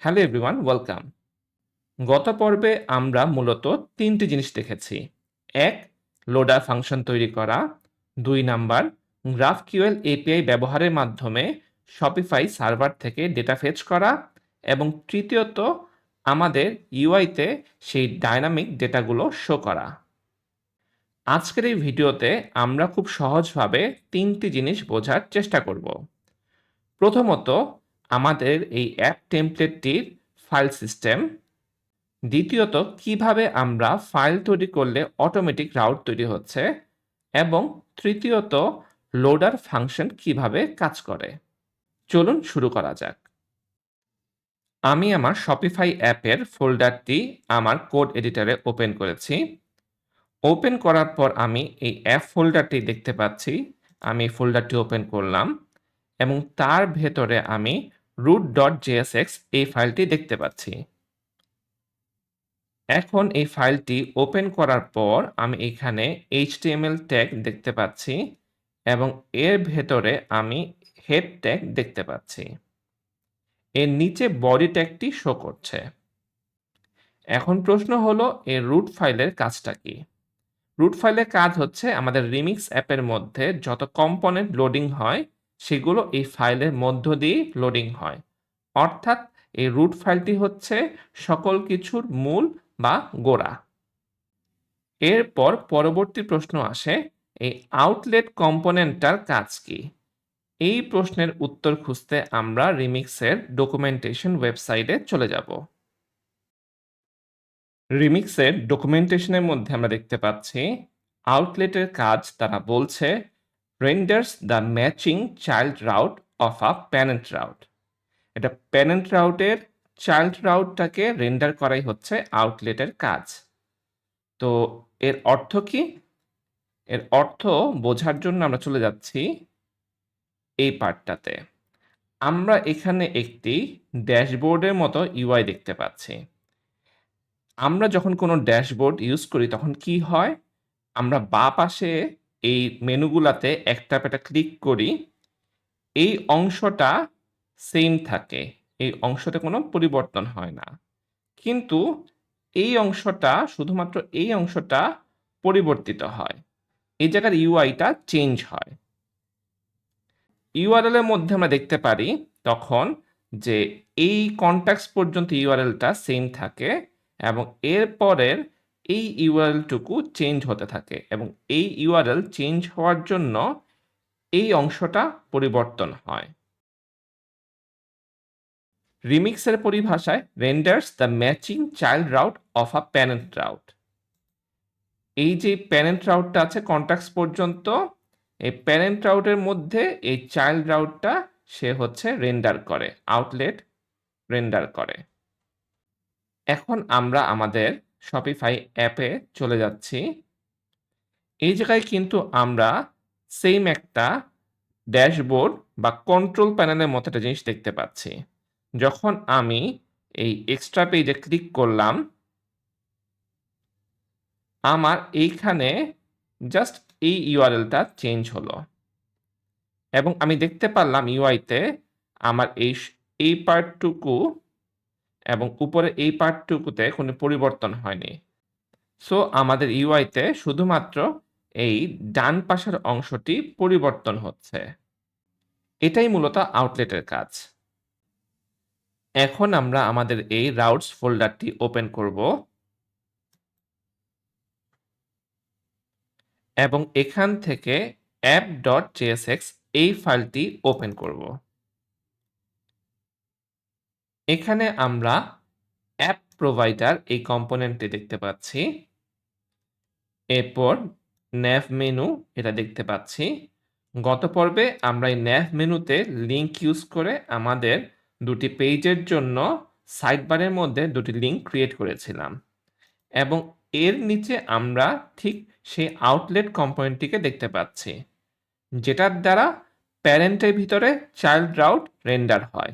Hello everyone, welcome. গত পর্বে আমরা মূলত তিনটি জিনিস দেখেছি। এক, লোডার ফাংশন তৈরি করা। দুই নাম্বার, গ্রাফকিউএল এপিআই ব্যবহারের মাধ্যমে শপিফাই সার্ভার থেকে ডেটা ফেচ করা। এবং তৃতীয়ত, আমাদের ইউআইতে সেই ডাইনামিক ডেটাগুলো শো করা। আজকের এই ভিডিওতে আমরা খুব সহজভাবে তিনটি জিনিস বোঝার চেষ্টা করব। প্রথমত আমাদের এই অ্যাপ টেমপ্লেটটির ফাইল সিস্টেম দ্বিতীয়ত, কীভাবে আমরা ফাইল তৈরি করলে অটোমেটিক রাউট তৈরি হচ্ছে? এবং তৃতীয়ত লোডার ফাংশন কীভাবে কাজ করে? চলুন শুরু করা যাক। আমি আমার শপিফাই অ্যাপের ফোল্ডারটি আমার কোড এডিটারে ওপেন করেছি। ওপেন করার পর আমি এই অ্যাপ ফোল্ডারটি দেখতে পাচ্ছি। আমি ফোল্ডারটি ওপেন করলাম এবং তার ভেতরে আমি root ডট জেএসএক্স এই ফাইলটি দেখতে পাচ্ছি। এখন এই ফাইলটি ওপেন করার পর আমি এখানে এইচটিএমএল ট্যাগ দেখতে পাচ্ছি এবং এর ভেতরে আমি হেড ট্যাগ দেখতে পাচ্ছি। এর নিচে বডি ট্যাগটি শো করছে। এখন প্রশ্ন হলো এই রুট ফাইলের কাজটা কি? রুট ফাইলের কাজ হচ্ছে আমাদের রিমিক্স অ্যাপের মধ্যে যত কম্পোনেন্ট লোডিং হয় সেগুলো এই ফাইলের মধ্য দিয়ে লোডিং হয়। অর্থাৎ এই রুট ফাইলটি হচ্ছে সকল কিছুর মূল বা গোড়া। এরপর পরবর্তী প্রশ্ন আসে, এই আউটলেট কম্পোনেন্টটার কাজ কি? এই প্রশ্নের উত্তর খুঁজতে আমরা রিমিক্সের ডকুমেন্টেশন ওয়েবসাইটে চলে যাব। রিমিক্সের ডকুমেন্টেশনের মধ্যে আমরা দেখতে পাচ্ছি আউটলেটের কাজ তারা বলছে renders the matching child route of a parent route. এটা প্যারেন্ট রাউটের চাইল্ড রাউটটাকে রেন্ডার করাই হচ্ছে আউটলেটের কাজ। তো এর অর্থ কি? এর অর্থ বোঝার জন্য আমরা চলে যাচ্ছি এই পার্টটাতে আমরা এখানে একটি ড্যাশবোর্ডের মতো ইউআই দেখতে পাচ্ছি। আমরা যখন কোনো ড্যাশবোর্ড ইউজ করি তখন কি হয়? আমরা বা পাশে এই মেনুগুলাতে একটা একটা ক্লিক করি, এই অংশটা সেম থাকে, এই অংশতে কোনো পরিবর্তন হয় না। কিন্তু এই অংশটা, শুধুমাত্র এই অংশটা পরিবর্তিত হয়। এই জায়গার ইউআইটা চেঞ্জ হয়। ইউআরএল এর মধ্যে আমরা দেখতে পারি তখন যে এই কন্ট্যাক্টস পর্যন্ত ইউআরএলটা সেম থাকে এবং এর পরের এই ইউআরএলটুকু চেঞ্জ হতে থাকে এবং এই ইউআরএল চেঞ্জ হওয়ার জন্য এই অংশটা পরিবর্তন হয়। রিমিক্সের পরিভাষায় renders the matching child route of a parent route এই যে প্যারেন্ট রাউটটা আছে কন্ট্যাক্টস পর্যন্ত, এই প্যারেন্ট রাউটের মধ্যে এই চাইল্ড রাউটটা সে হচ্ছে রেন্ডার করে আউটলেট রেন্ডার করে। এখন আমরা আমাদের শপিফাই অ্যাপে চলে যাচ্ছি। এই জায়গায় কিন্তু আমরা সেম একটা ড্যাশবোর্ড বা কন্ট্রোল প্যানেলের মতো একটা জিনিস দেখতে পাচ্ছি। যখন আমি এই এক্সট্রা পেজে ক্লিক করলাম, আমার এইখানে জাস্ট এই ইউআরএলটা চেঞ্জ হলো। এবং আমি দেখতে পারলাম ইউআইতে আমার এই এই পার্টটুকু এবং উপরে এই পার্টটুকুতে কোনো পরিবর্তন হয়নি। সো আমাদের ইউআইতে শুধুমাত্র এই ডান পাশের অংশটি পরিবর্তন হচ্ছে। এটাই মূলত আউটলেটের কাজ। এখন আমরা আমাদের এই রাউটস ফোল্ডারটি ওপেন করব। এবং এখান থেকে অ্যাপ ডট এই ফাইলটি ওপেন করব। এখানে আমরা অ্যাপ প্রোভাইডার এই কম্পোনেন্টটি দেখতে পাচ্ছি। এরপর ন্যাভ মেনু এটা দেখতে পাচ্ছি। গত পর্বে আমরা এই ন্যাভ মেনুতে লিঙ্ক ইউজ করে আমাদের দুটি পেজের জন্য সাইড বারের মধ্যে দুটি লিঙ্ক ক্রিয়েট করেছিলাম। এবং এর নিচে আমরা ঠিক সেই আউটলেট কম্পোনেন্টটিকে দেখতে পাচ্ছি, যেটার দ্বারা প্যারেন্টের ভিতরে চাইল্ড রাউট রেন্ডার হয়।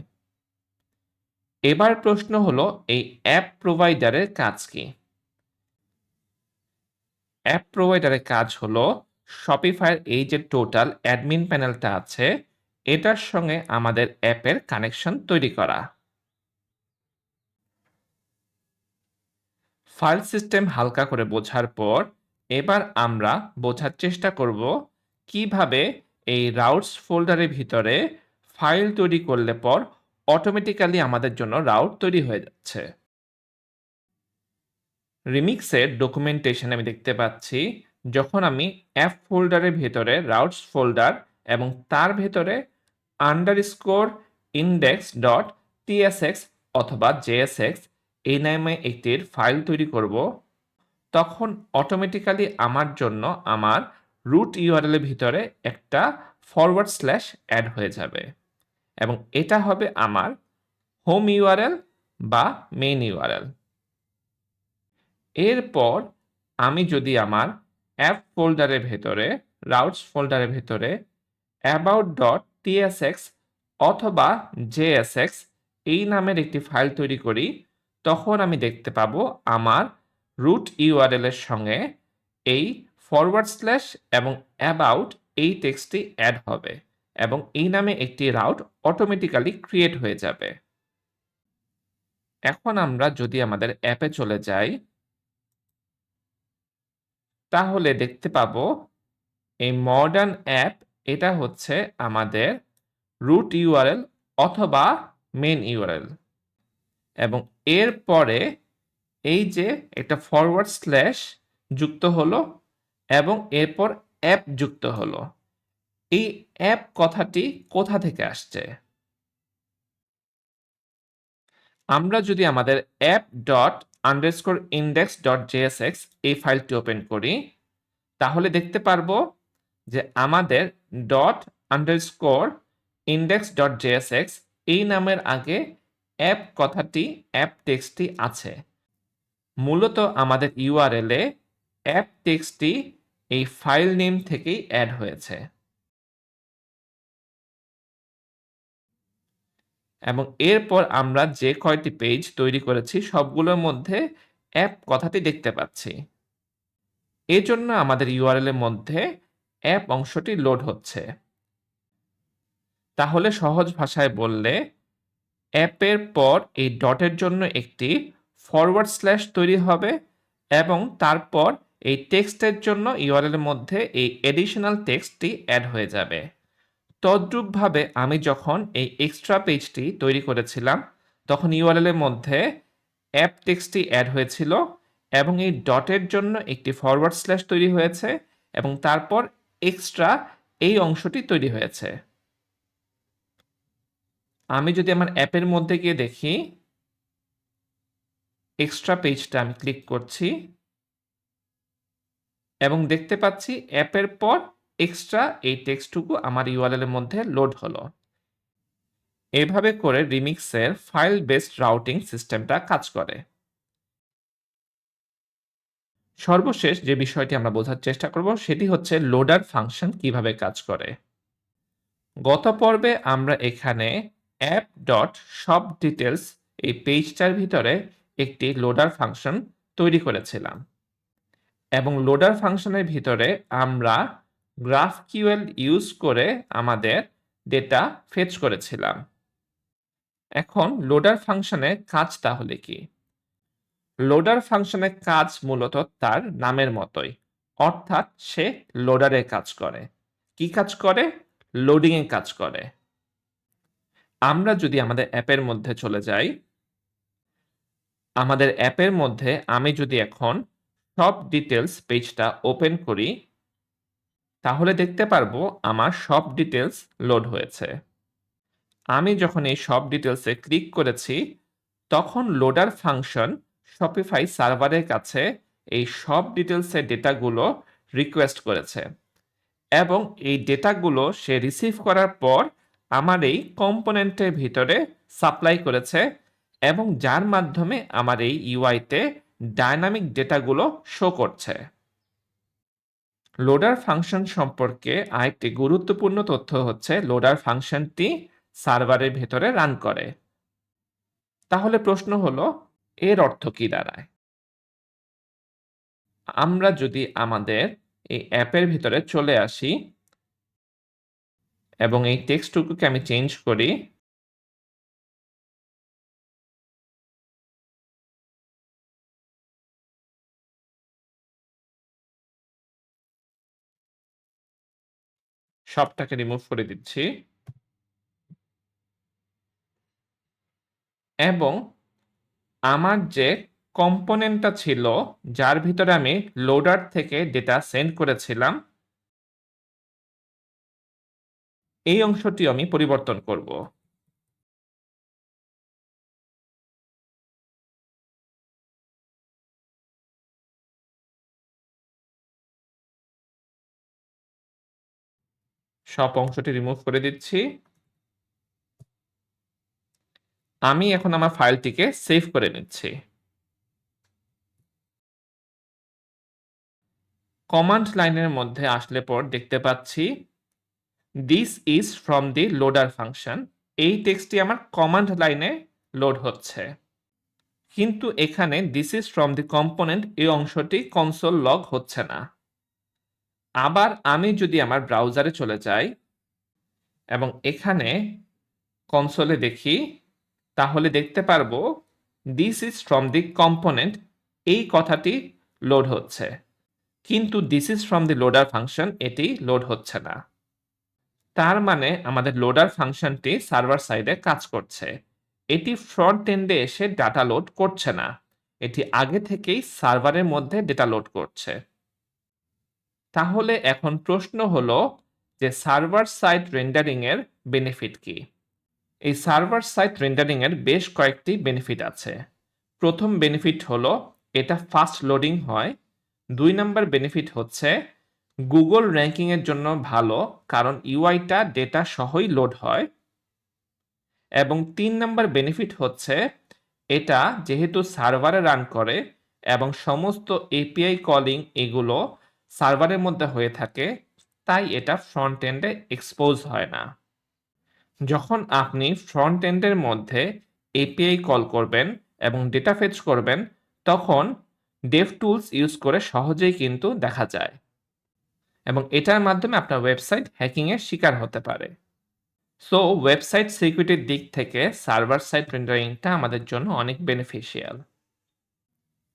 এবার প্রশ্ন হলো, এই অ্যাপ প্রোভাইডারের কাজ কি? অ্যাপ প্রোভাইডারের কাজ হলো শপিফাইয়ের এই যে টোটাল অ্যাডমিন প্যানেলটা আছে, এটার সঙ্গে আমাদের অ্যাপের কানেকশন তৈরি করা। ফাইল সিস্টেম হালকা করে বোঝার পর, এবার আমরা বোঝার চেষ্টা করব, কীভাবে এই রাউটস ফোল্ডারের ভিতরে ফাইল তৈরি করলে পর অটোমেটিক্যালি আমাদের জন্য রাউট তৈরি হয়ে যাচ্ছে। রিমিক্সের ডকুমেন্টেশন আমি দেখতে পাচ্ছি। যখন আমি অ্যাপ ফোল্ডারের ভেতরে রাউটস ফোল্ডার এবং তার ভেতরে underscore index dot TSX অথবা জেএসএক্স এই নামে একটির ফাইল তৈরি করব, তখন অটোমেটিক্যালি আমার জন্য আমার রুট ইউআরএল এর ভিতরে একটা ফরওয়ার্ড স্ল্যাশ অ্যাড হয়ে যাবে। এবং এটা হবে আমার হোম ইউআরএল বা মেইন ইউআরএল এরপর আমি যদি আমার অ্যাপ ফোল্ডারের ভেতরে রাউটস ফোল্ডারের ভেতরে অ্যাবাউট ডট টিএসএক্স অথবা জেএসএক্স এই নামের একটি ফাইল তৈরি করি, তখন আমি দেখতে পাবো আমার রুট ইউআরএল এর সঙ্গে এই ফরওয়ার্ড স্ল্যাশ এবং অ্যাবাউট এই টেক্সটটি অ্যাড হবে। এবং এই নামে একটি রাউট অটোমেটিক্যালি ক্রিয়েট হয়ে যাবে। এখন আমরা যদি আমাদের অ্যাপে চলে যাই, তাহলে দেখতে পাবো এই মডার্ন অ্যাপ এটা হচ্ছে আমাদের রুট ইউআরএল অথবা মেন ইউআরএল এবং এর পরে এই যে একটা ফরওয়ার্ড স্ল্যাশ যুক্ত হলো এবং এরপর অ্যাপ যুক্ত হলো। এই অ্যাপ কথাটি কোথা থেকে আসছে? আমরা যদি আমাদের app dot underscore index dot JSX এই ফাইলটি ওপেন করি, তাহলে দেখতে পারব যে আমাদের dot underscore index dot JSX এই নামের আগে অ্যাপ কথাটি অ্যাপ টেক্সটটি আছে। মূলত আমাদের ইউআরএল অ্যাপ টেক্সটটি এই ফাইল নেম থেকেই অ্যাড হয়েছে। এবং এরপর আমরা যে কয়টি পেজ তৈরি করেছি, সবগুলোর মধ্যে অ্যাপ কথাটি দেখতে পাচ্ছি। এজন্য আমাদের ইউআরএল এর মধ্যে অ্যাপ অংশটি লোড হচ্ছে। তাহলে সহজ ভাষায় বললে অ্যাপের পর এই ডটের জন্য একটি ফরওয়ার্ড স্ল্যাশ তৈরি হবে এবং তারপর এই টেক্সটের জন্য ইউআরএল এর মধ্যে এই এডিশনাল টেক্সটটি অ্যাড হয়ে যাবে। তদ্রূপভাবে আমি যখন এই এক্সট্রা পেজটি তৈরি করেছিলাম, তখন ইউআরএল এর মধ্যে অ্যাপ টেক্সটটি অ্যাড হয়েছিল এবং এই ডটের জন্য একটি ফরওয়ার্ড স্ল্যাশ তৈরি হয়েছে এবং তারপর এক্সট্রা এই অংশটি তৈরি হয়েছে। আমি যদি আমার অ্যাপের মধ্যে গিয়ে দেখি এক্সট্রা পেজটা আমি ক্লিক করছি এবং দেখতে পাচ্ছি অ্যাপের পর এক্সট্রা এই টেক্সটটুকু আমার ইউআরএল এর মধ্যে লোড হলো। এভাবে করে রিমিক্সের ফাইল বেসড রাউটিং সিস্টেমটা কাজ করে। সর্বশেষ যে বিষয়টি আমরা বোঝার চেষ্টা করব সেটি হচ্ছে লোডার ফাংশন কীভাবে কাজ করে। গত পর্বে আমরা এখানে অ্যাপ ডট সব ডিটেলস এই পেজটার ভিতরে একটি লোডার ফাংশন তৈরি করেছিলাম। এবং লোডার ফাংশনের ভিতরে আমরা গ্রাফ কিউএল ইউজ করে আমাদের ডেটা ফেচ করেছিলাম। এখন লোডার ফাংশনের কাজ তাহলে কি? লোডার ফাংশনের কাজ মূলত তার নামের মতোই, অর্থাৎ সে লোডারের কাজ করে। কি কাজ করে? লোডিং এর কাজ করে। আমরা যদি আমাদের অ্যাপের মধ্যে চলে যাই, আমাদের অ্যাপের মধ্যে আমি যদি এখন সব ডিটেলস পেজটা ওপেন করি তাহলে দেখতে পারব আমার সব ডিটেলস লোড হয়েছে। আমি যখন এই সব ডিটেলসে ক্লিক করেছি, তখন লোডার ফাংশন শপিফাই সার্ভারের কাছে এই সব ডিটেলসের ডেটাগুলো রিকোয়েস্ট করেছে। এবং এই ডেটাগুলো সে রিসিভ করার পর আমার এই কম্পোনেন্টের ভিতরে সাপ্লাই করেছে এবং যার মাধ্যমে আমার এই ইউআইতে ডায়নামিক ডেটাগুলো শো করছে। লোডার ফাংশন সম্পর্কে আরেকটি গুরুত্বপূর্ণ তথ্য হচ্ছে লোডার ফাংশনটি সার্ভারের ভেতরে রান করে। তাহলে প্রশ্ন হলো, এর অর্থ কি দাঁড়ায়? আমরা যদি আমাদের এই অ্যাপের ভিতরে চলে আসি এবং এই টেক্সটটুকুকে আমি চেঞ্জ করি সবটাকে রিমুভ করে দিচ্ছি। এবং আমার যে কম্পোনেন্টটা ছিল, যার ভিতরে আমি লোডার থেকে ডেটা সেন্ড করেছিলাম, এই অংশটি আমি পরিবর্তন করব। সব অংশটি রিমুভ করে দিচ্ছি। আমি এখন আমার ফাইলটিকে সেভ করে নিচ্ছি। কমান্ড লাইনের মধ্যে আসলে পর দেখতে পাচ্ছি this is from the loader function এই টেক্সটটি আমার কমান্ড লাইনে লোড হচ্ছে। কিন্তু এখানে this is from the component এই অংশটি কনসোল লগ হচ্ছে না। আবার আমি যদি আমার ব্রাউজারে চলে যাই এবং এখানে কনসোলে দেখি, তাহলে দেখতে পারব this is from the component এই কথাটি লোড হচ্ছে। কিন্তু this is from the loader function এটি লোড হচ্ছে না। তার মানে আমাদের লোডার ফাংশনটি সার্ভার সাইডে কাজ করছে। এটি ফ্রন্ট এন্ডে এসে ডাটা লোড করছে না। এটি আগে থেকেই সার্ভারের মধ্যে ডেটা লোড করছে। তাহলে এখন প্রশ্ন হলো যে সার্ভার সাইট রেন্ডারিং এর বেনিফিট কি? এই সার্ভার সাইট রেন্ডারিং এর বেশ কয়েকটি বেনিফিট আছে। প্রথম বেনিফিট হলো এটা ফাস্ট লোডিং হয়। দুই নাম্বার বেনিফিট হচ্ছে গুগল র্যাঙ্কিং এর জন্য ভালো, কারণ ইউআইটা ডেটা সহই লোড হয়। এবং তিন নাম্বার বেনিফিট হচ্ছে এটা যেহেতু সার্ভারে রান করে এবং সমস্ত এপিআই কলিং এগুলো সার্ভারের মধ্যে হয়ে থাকে, তাই এটা ফ্রন্ট এন্ডে এক্সপোজ হয় না। যখন আপনি ফ্রন্ট এন্ডের মধ্যে এপিআই কল করবেন এবং ডেটা ফেচ করবেন, তখন ডেভ টুলস ইউজ করে সহজেই কিন্তু দেখা যায় এবং এটার মাধ্যমে আপনার ওয়েবসাইট হ্যাকিংয়ের শিকার হতে পারে। সো ওয়েবসাইট সিকিউরিটির দিক থেকে সার্ভার সাইট রেন্ডারিংটা আমাদের জন্য অনেক বেনিফিশিয়াল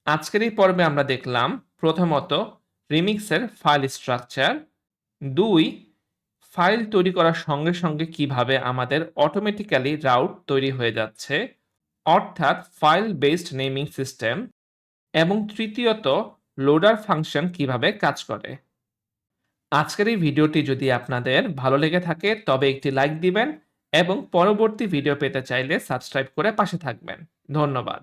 আজকের এই পর্বে আমরা দেখলাম প্রথমত রিমিক্সের ফাইল স্ট্রাকচার দুই ফাইল তৈরি করার সঙ্গে সঙ্গে কীভাবে আমাদের অটোমেটিক্যালি রাউট তৈরি হয়ে যাচ্ছে, অর্থাৎ ফাইল বেসড নেমিং সিস্টেম এবং তৃতীয়ত লোডার ফাংশন কীভাবে কাজ করে। আজকের এই ভিডিওটি যদি আপনাদের ভালো লেগে থাকে, তবে একটি লাইক দিবেন এবং পরবর্তী ভিডিও পেতে চাইলে সাবস্ক্রাইব করে পাশে থাকবেন। ধন্যবাদ।